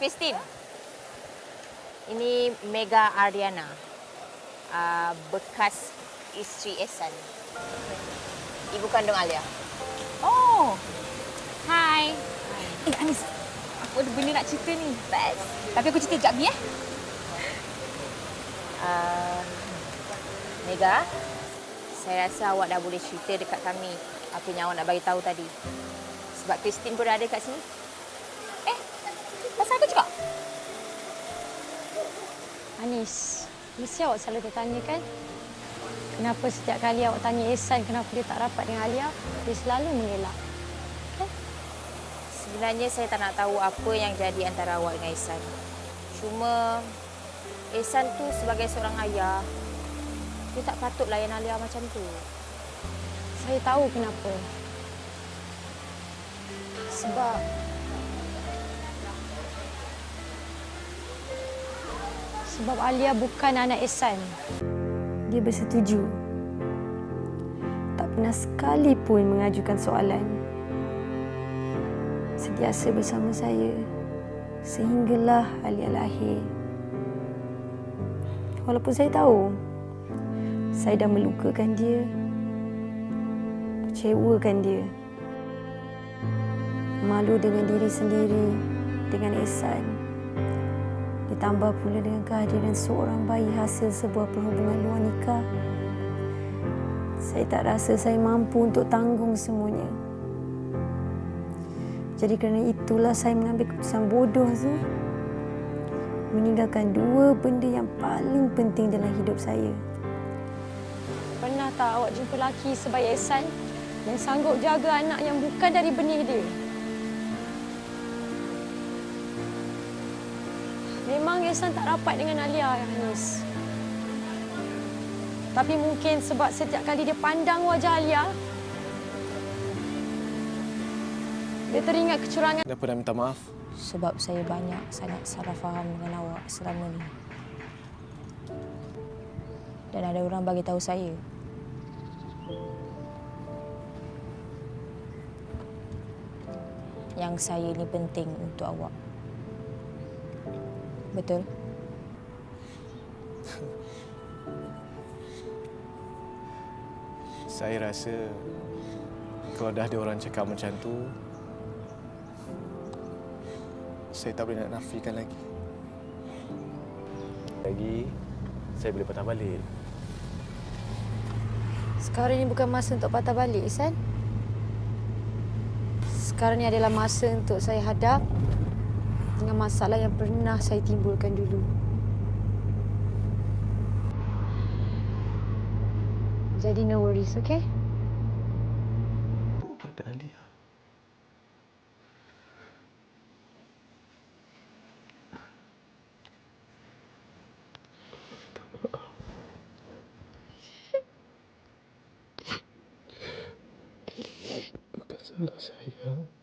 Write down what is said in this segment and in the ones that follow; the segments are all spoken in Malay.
Christine. Ini Mega Ariana. Uh, bekas isteri Ehsan. Ibu kandung Alia. Oh. Hai. Eh Anis, aku ada benda nak cerita ni. Best. Tapi aku cerita sekejap ni eh. Uh, Mega, saya rasa awak dah boleh cerita dekat kami apa yang awak nak bagi tahu tadi. Sebab Christine pun ada kat sini. Anis, mesti awak selalu tertanya kan? Kenapa setiap kali awak tanya Ehsan kenapa dia tak rapat dengan Alia, dia selalu mengelak. Sebenarnya saya tak nak tahu apa yang jadi antara awak dengan Ihsan. Cuma Ihsan tu sebagai seorang ayah, dia tak patut layan Alia macam tu. Saya tahu kenapa. Sebab sebab Alia bukan anak Ehsan. Dia bersetuju. Tak pernah sekali pun mengajukan soalan. Sentiasa bersama saya sehinggalah Alia lahir. Walaupun saya tahu saya dah melukakan dia, kecewakan dia. Malu dengan diri sendiri, dengan Ehsan. Ditambah pula dengan kehadiran seorang bayi hasil sebuah perhubungan luar nikah. Saya tak rasa saya mampu untuk tanggung semuanya. Jadi kerana itulah saya mengambil keputusan bodoh tu. Meninggalkan dua benda yang paling penting dalam hidup saya. Pernah tak awak jumpa lelaki sebaik Ehsan yang sanggup jaga anak yang bukan dari benih dia? Memang Ehsan tak rapat dengan Alia, Anis. Tapi mungkin sebab setiap kali dia pandang wajah Alia, dia teringat kecurangan Kenapa nak minta maaf? Sebab saya banyak sangat salah faham dengan awak selama ni. Dan ada orang bagi tahu saya. Yang saya ni penting untuk awak. Betul? Saya rasa kalau dah ada orang cakap macam tu, saya tak boleh nak nafikan lagi. Lagi, saya boleh patah balik. Sekarang ini bukan masa untuk patah balik, Isan. Sekarang ini adalah masa untuk saya hadap dengan masalah yang pernah saya timbulkan dulu. Jadi no worries, okay? Pada Alia. Bukan salah saya.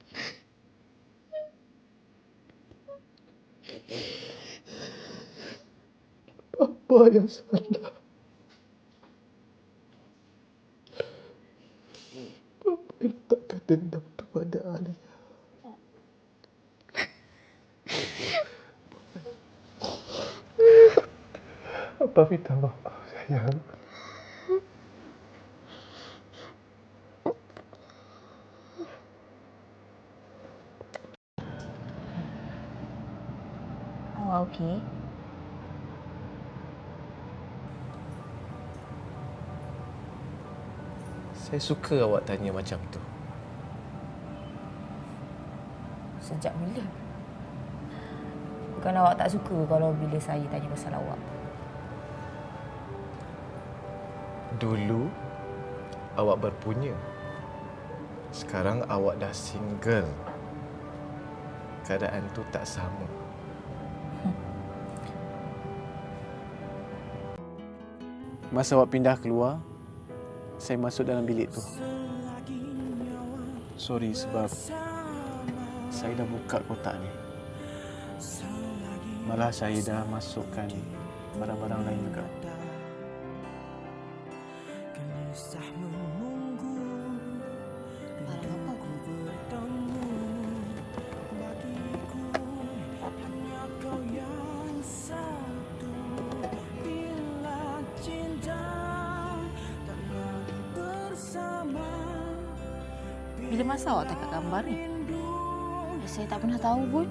Apa yang salah? Papa letakkan dendam kepada Alia. Apa minta maaf, sayang. Awak okey? Saya suka awak tanya macam tu. Sejak bila? Bukan awak tak suka kalau bila saya tanya pasal awak. Dulu awak berpunya. Sekarang awak dah single. Keadaan tu tak sama. Masa awak pindah keluar, saya masuk dalam bilik tu. Sorry sebab saya dah buka kotak ni. Malah saya dah masukkan barang-barang lain juga. Bila masa awak tangkap gambar ni? Saya tak pernah tahu pun.